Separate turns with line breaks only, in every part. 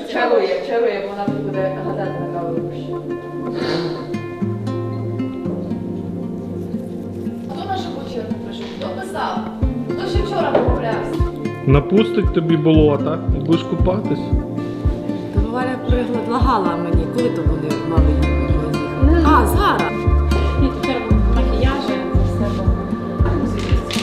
чарує, чарує, бо вона тут буде гадати на каву.
Хто нашу вечірку прийшов? Хто писав? Хто ще вчора поправлявся?
Напустить тобі болота і будеш купатись.
Валя предлагала мені, коли то вони мали їхати. А, зараз.
макіяжі, все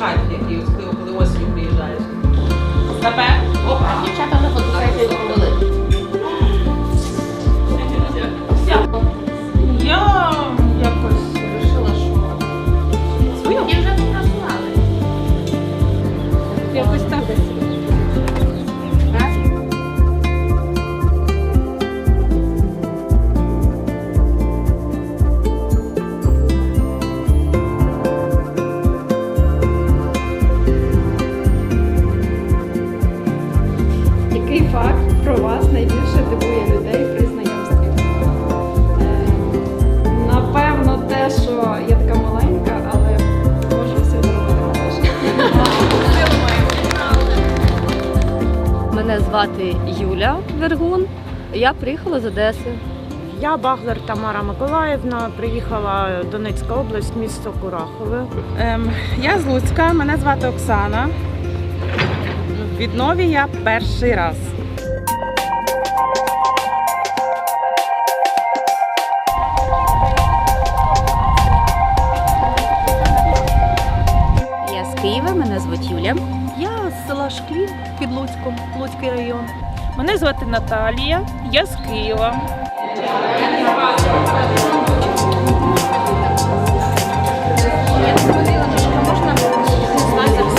Хаті, які коли осінь приїжджаєш. Стапе,
звати Юля Вергун. Я приїхала з Одеси.
Я Баглер Тамара Миколаївна, приїхала Донецька область, місто Курахове.
Ем, я з Луцька, мене звати Оксана. В віднові я перший раз.
Я з Києва, мене звуть Юля. Я з села Шклів під Луцький район.
Мене звати Наталія, я з Києва.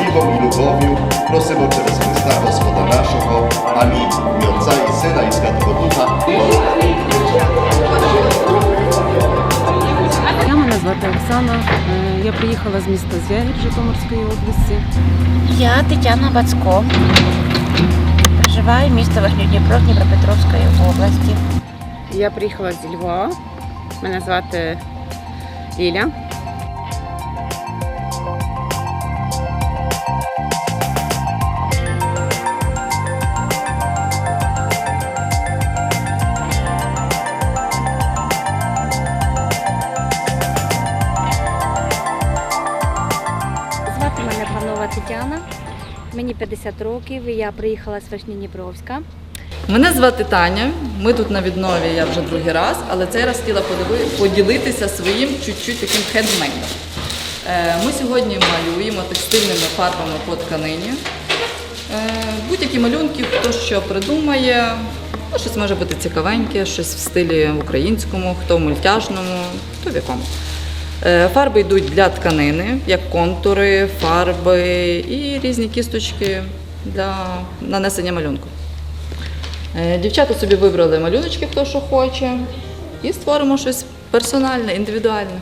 Miłą i lubowiu prosimy przez Chrysta Gospoda naszego. Amin. I Ojca i Syna i Świętego
Я мене звати Оксана. Е, Я приїхала з міста Звягіль Житомирської області.
Я Тетяна Бацько. Проживаю місто Верхньодніпро Дніпропетровської області.
Я приїхала зі Львова. Мене звати Ліля.
Звати мене Панова Тетяна. Мені 50 років. і Я приїхала з Верхньодніпровська.
Мене звати Таня. Ми тут на віднові, я вже другий раз, але цей раз хотіла поділитися своїм чуть-чуть таким хендмейдом. Е, Ми сьогодні малюємо текстильними фарбами по тканині. Е, Будь-які малюнки, хто що придумає. Ну, щось може бути цікавеньке, щось в стилі українському, хто в мультяжному, хто в якому. Е, Фарби йдуть для тканини, як контури, фарби і різні кісточки для нанесення малюнку. Е, Дівчата собі вибрали малюночки, хто що хоче, і створимо щось персональне, індивідуальне.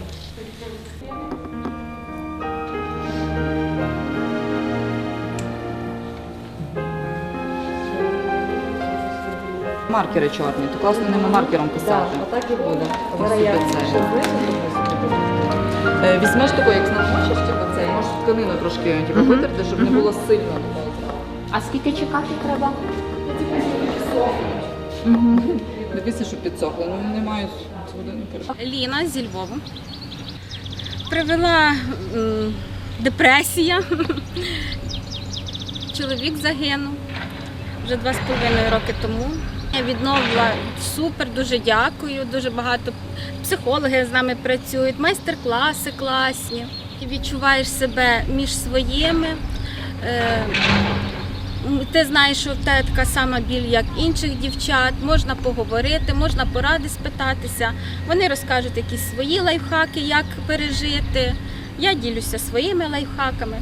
Маркери чорні, то класно ними маркером писати.
Так і буде.
Візьмеш таку, як намочиш, типу цей, можеш тканину трошки типу, витерти, щоб не було сильно такого зразу.
А скільки чекати треба?
Дивіться, щоб підсохло, ну не мають.
Ліна зі Львова. Привела м, депресія. Чоловік загинув вже два з половиною роки тому. Відновила супер, дуже дякую. Дуже багато психологів з нами працюють, майстер-класи класні. Ти відчуваєш себе між своїми. Е, ти знаєш, що в тебе така сама біль, як інших дівчат. Можна поговорити, можна поради спитатися. Вони розкажуть якісь свої лайфхаки, як пережити. Я ділюся своїми лайфхаками.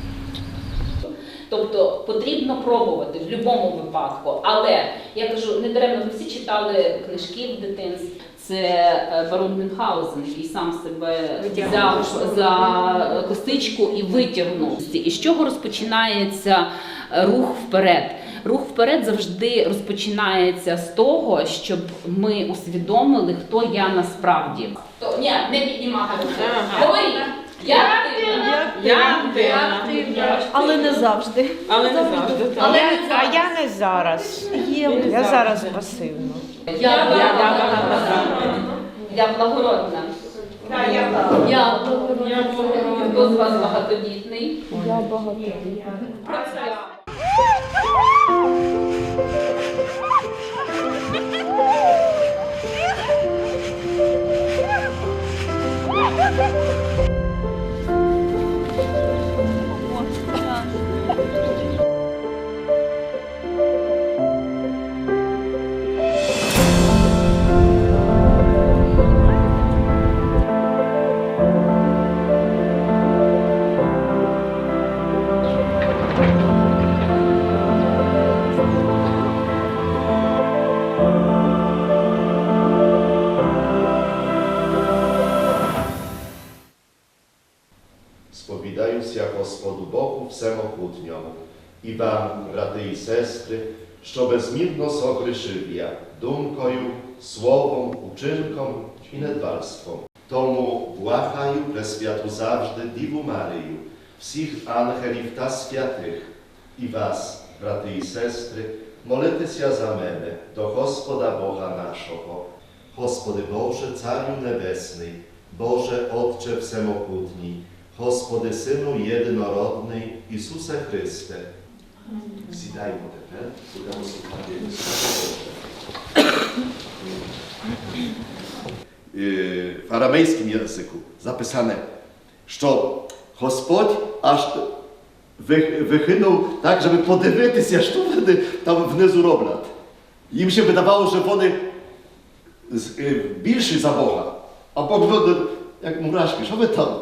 Тобто потрібно пробувати в будь-якому випадку. Але я кажу, не даремно ви всі читали книжки в дитинстві. Це е, барон Мюнхгаузен, який сам себе взяв за косичку і витягнув. І з чого розпочинається рух вперед? Рух вперед завжди розпочинається з того, щоб ми усвідомили, хто я насправді. То ні, не піднімати. Говоріть. Я активна.
Я активна.
Але не завжди.
Але не завжди. так.
Але
А я не зараз. Я зараз пасивно.
Я, я, я благородна.
Я
Хто з вас багатодітний?
Я багатодітна.
Сповідаюся Господу Богу всемогутньому і вам, брати і сестри, що безмірно согрішив я думкою, словом, учинком і недбальством. Тому błagаю Prесвяту завжди Діву Марію, всіх ангелів та святих, і вас, брати і сестри, молитеся за мене до Господа Бога нашого. Господи Боже, Царю Небесний, Boże Otcze Всемогутній, Господи Synu Єдинородний, Ісусе Христе. Сідаймо тепер, будемо слухати Слово Боже. W aramejskim języku zapisane, że Господь аж ви- вихинув так, щоб подивитися, що вони там внизу роблять. Їм ще видавало, що вони з- е, більші за Бога. А Бог буде, як мурашки, що ви там?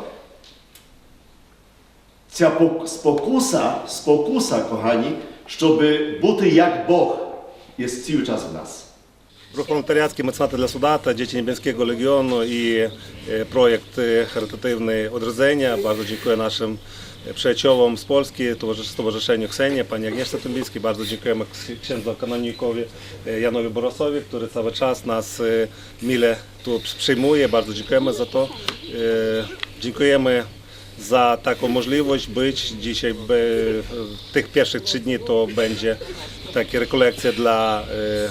Ця пок- спокуса, спокуса, кохані, щоб бути як Бог, є цілий час в нас.
Рух волонтерський меценати для судата, Діти Небесного легіону і е, проєкт е, Харитативне Odrodzenia. Bardzo dziękuję naszym przyjaciołom z Polski, towarzysz- Stowarzyszeniu Ksenia, pani Agnieszce Tumbińskiej. Bardzo dziękujemy ks- księdzu kanonikowi e, Janowi Borosowi, który cały czas nas e, mile tu przyjmuje. Bardzo dziękujemy za to. E, Dziękujemy za taką możliwość być. Dzisiaj by, tych pierwszych trzy dni to będzie takie rekolekcje dla e, e,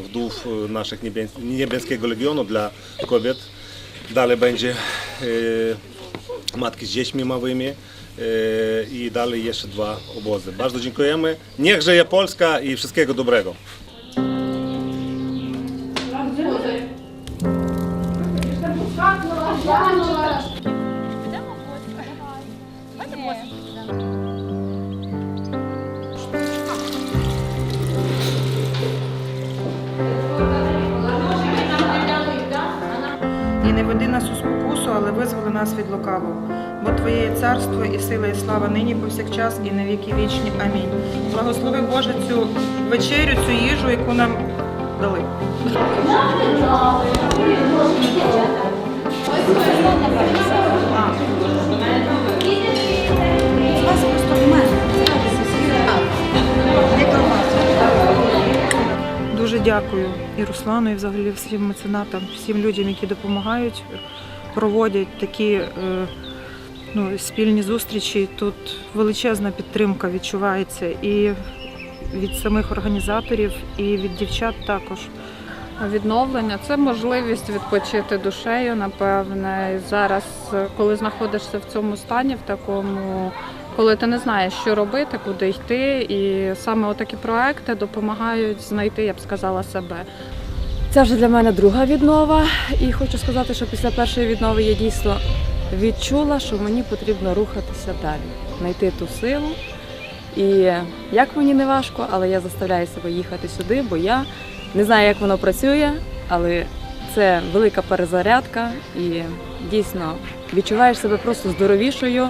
wdów naszych niebies- niebieskiego legionu, dla kobiet. Dalej będzie e, matki z dziećmi małymi i dalej jeszcze dwa obozy. Bardzo dziękujemy. Niech żyje Polska i wszystkiego dobrego.
У спокусу, але визволи нас від лукавого. Бо Твоє є царство і сила, і слава нині повсякчас, і на віки вічні. Амінь. Благослови Боже цю вечерю, цю їжу, яку нам дали. Дуже дякую і Руслану, і взагалі всім меценатам, всім людям, які допомагають, проводять такі е, ну, спільні зустрічі. Тут величезна підтримка відчувається і від самих організаторів, і від дівчат також.
Відновлення це можливість відпочити душею, напевне. І зараз, коли знаходишся в цьому стані, в такому, коли ти не знаєш, що робити, куди йти, і саме отакі проекти допомагають знайти, я б сказала, себе.
Це вже для мене друга віднова. І хочу сказати, що після першої віднови я дійсно відчула, що мені потрібно рухатися далі, знайти ту силу. І як мені не важко, але я заставляю себе їхати сюди, бо я не знаю, як воно працює, але це велика перезарядка і дійсно відчуваєш себе просто здоровішою,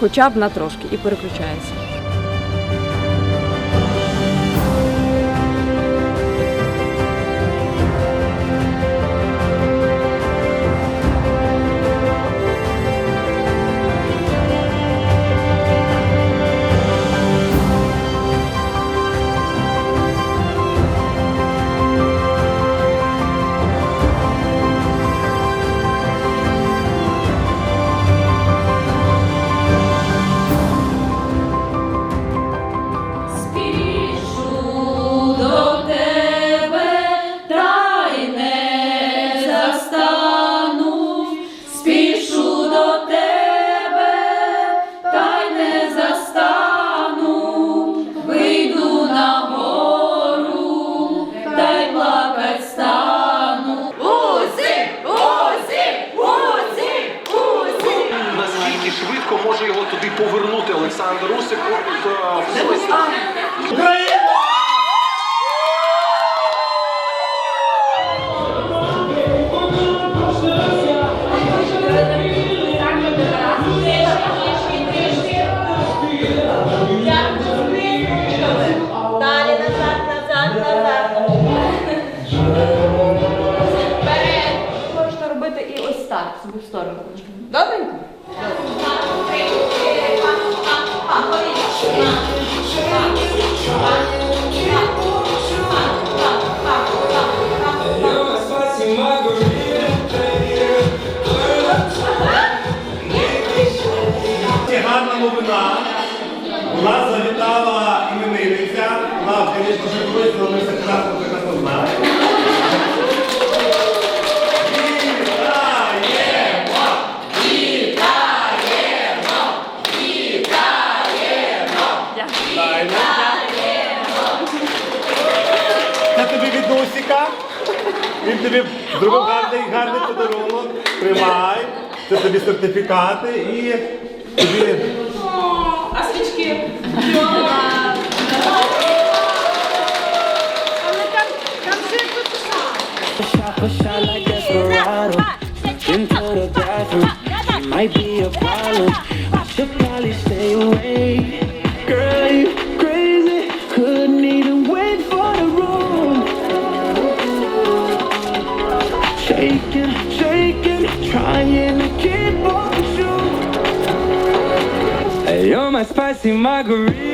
хоча б на трошки, і переключаєшся.
Depois, ah, але ми прекрасно прекрасно знаємо. Вітаємо! Вітаємо! Вітаємо! Тобі від. Він тобі зробив гарний, гарний подарунок. Тримай. Це тобі сертифікати і тобі.
А свічки?
I should probably stay away. Girl, you crazy. Couldn't even wait for the room. Shaking, shaking, trying to keep on true. Hey, you're my spicy margarita,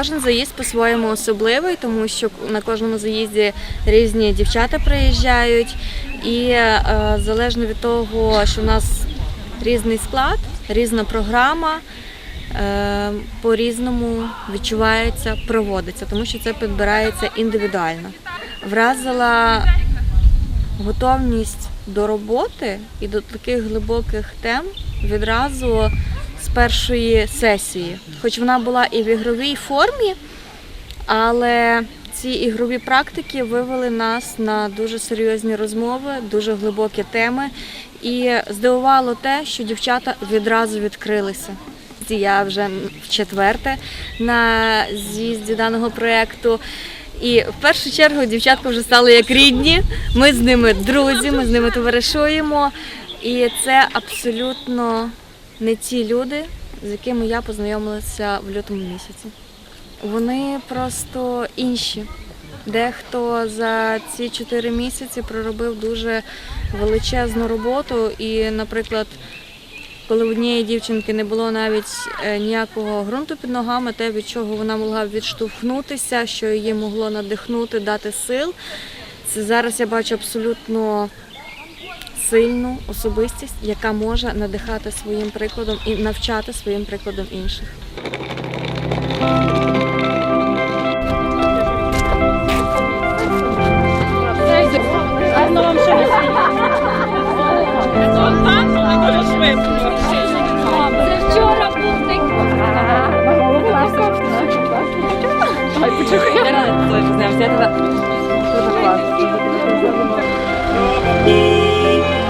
Кожен заїзд по-своєму особливий, тому що на кожному заїзді різні дівчата приїжджають, і е, залежно від того, що в нас різний склад, різна програма, е, по-різному відчувається, проводиться, тому що це підбирається індивідуально. Вразила готовність до роботи і до таких глибоких тем відразу з першої сесії. Хоч вона була і в ігровій формі, але ці ігрові практики вивели нас на дуже серйозні розмови, дуже глибокі теми. І здивувало те, що дівчата відразу відкрилися. Я вже четверте на з'їзді даного проєкту. І в першу чергу дівчатка вже стали як рідні. Ми з ними друзі, ми з ними товаришуємо. І це абсолютно не ті люди, з якими я познайомилася в лютому місяці. Вони просто інші. Дехто за ці чотири місяці проробив дуже величезну роботу. І, наприклад, коли в однієї дівчинки не було навіть е, ніякого ґрунту під ногами, те, від чого вона могла відштовхнутися, що її могло надихнути, дати сил. Це зараз я бачу абсолютно сильну особистість, яка може надихати своїм прикладом і навчати своїм прикладом інших.
Це вчора був такий.
робимо
Oh,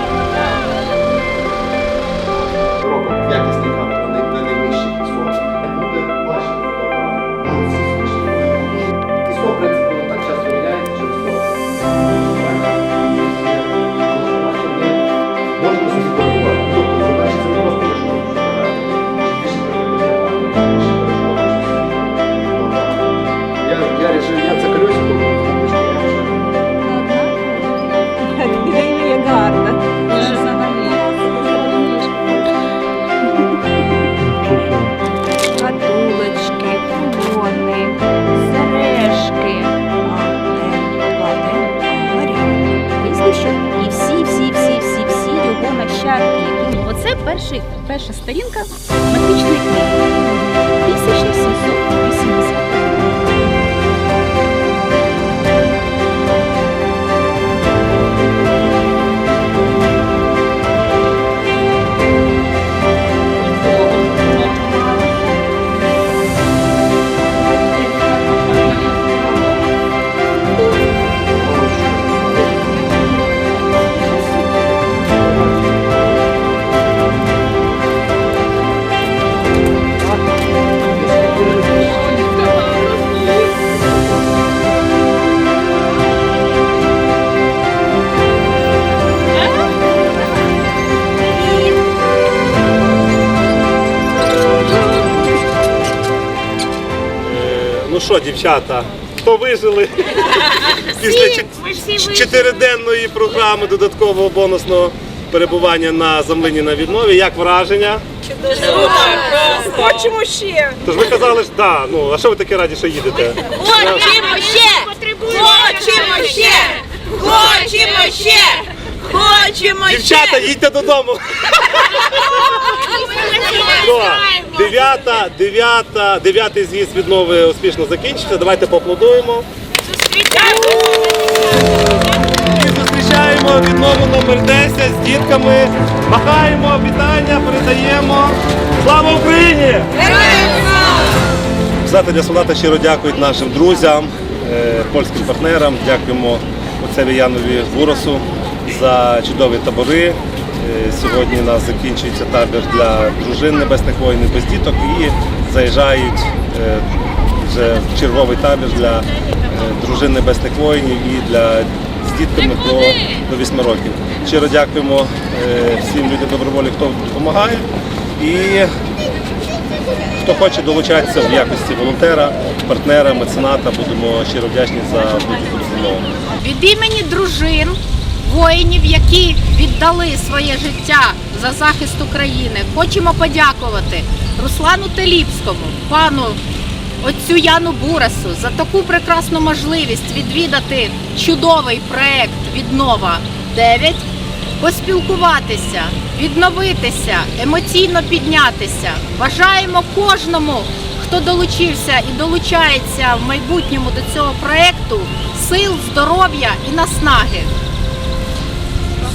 Перший, перша сторінка,
математичний 1700. Що, дівчата, хто вижили після чот- чотириденної програми додаткового бонусного перебування на землині на віднові? Як враження?
Хочемо ще.
Тож ви казали, що да, ну а що ви такі раді, що їдете?
Хочемо ще! Хочемо ще! Хочемо ще! Хочемо ще!
Дівчата, їдьте додому. Дев'ята, дев'ята, дев'ятий з'їзд віднови успішно закінчився. Давайте поаплодуємо. І зустрічаємо віднову номер 10 з дітками. Махаємо, вітання, передаємо. Слава Україні! Зати для солдата щиро дякують нашим друзям, е, польським партнерам. Дякуємо отцеві Янові Буросу за чудові табори. Е, Сьогодні у нас закінчується табір для дружин небесних воїнів без діток і заїжджають е, вже в черговий табір для е, дружин небесних воїнів і для з дітками до, до 8 років. Щиро дякуємо всім людям доброволі, хто допомагає. І Хто хоче долучатися в якості волонтера, партнера, мецената, будемо щиро вдячні за будь-яку допомогу.
Від імені дружин, воїнів, які віддали своє життя за захист України, хочемо подякувати Руслану Теліпському, пану отцю Яну Бурасу за таку прекрасну можливість відвідати чудовий проект Віднова 9 поспілкуватися, відновитися, емоційно піднятися. Бажаємо кожному, хто долучився і долучається в майбутньому до цього проекту, сил, здоров'я і наснаги.